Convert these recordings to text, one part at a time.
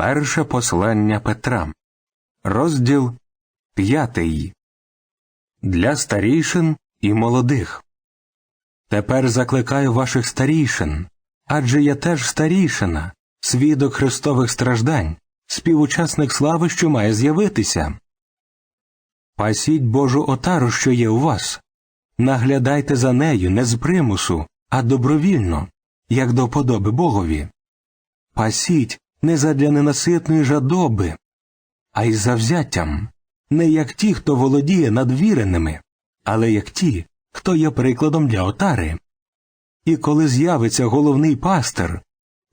Перше послання Петра, розділ п'ятий Для старішин і молодих. Тепер закликаю ваших старішин, адже я теж старішина, свідок Христових страждань, співучасник слави, що має з'явитися. Пасіть Божу отару, що є у вас, наглядайте за нею не з примусу, а добровільно, як до подоби Богові. Пасіть не задля ненаситної жадоби, а й завзяттям, не як ті, хто володіє над віреними, але як ті, хто є прикладом для отари. І коли з'явиться головний пастир,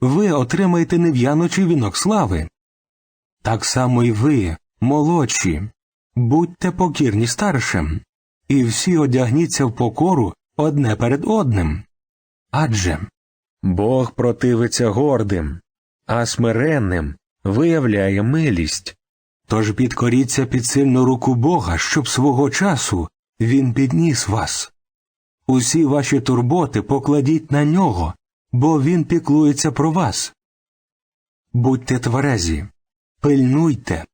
ви отримаєте нев'яночий вінок слави. Так само й ви, молодші, будьте покірні старшим, і всі одягніться в покору одне перед одним. Адже Бог противиться гордим, а смиренним виявляє милість. Тож підкоріться під сильну руку Бога, щоб свого часу Він підніс вас. Усі ваші турботи покладіть на нього, бо Він піклується про вас. Будьте тверезі, пильнуйте.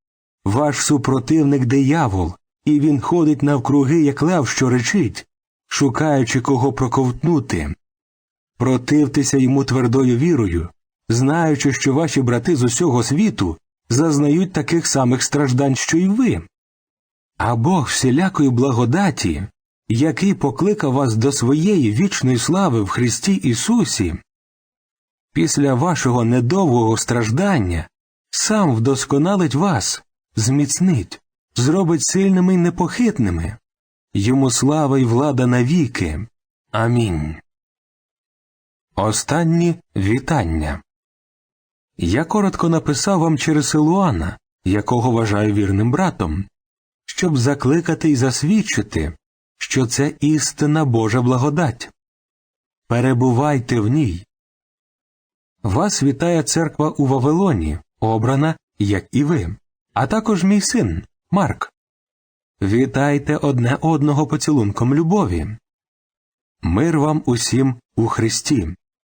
Ваш супротивник диявол, і він ходить навкруги, як лев, що речить, шукаючи кого проковтнути. Противтеся йому твердою вірою, знаючи, що ваші брати з усього світу зазнають таких самих страждань, що й ви. А Бог всілякої благодаті, який покликав вас до своєї вічної слави в Христі Ісусі, після вашого недовгого страждання сам вдосконалить вас, зміцнить, зробить сильними й непохитними. Йому слава й влада навіки. Амінь. Останні вітання. Я коротко написав вам через Илуана, якого вважаю вірним братом, щоб закликати і засвідчити, що це істина Божа благодать. Перебувайте в ній. Вас вітає церква у Вавилоні, обрана, як і ви, а також мій син Марк. Вітайте одне одного поцілунком любові. Мир вам усім у Христі.